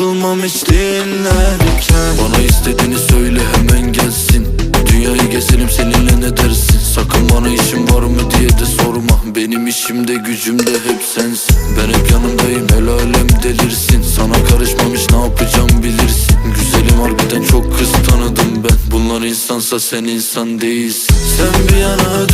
Dayanamam hiç dinlerken. Bana istediğini söyle hemen gelsin. Dünyayı gezelim seninle ne dersin? Sakın bana işim var mı diye de sorma. Benim işimde gücümde hep sensin. Ben hep yanındayım el alem delirsin. Sana karışmamış ne yapacağım bilirsin. Güzelim harbiden çok kız tanıdım ben. Bunlar insansa sen insan değilsin. Sen bir yana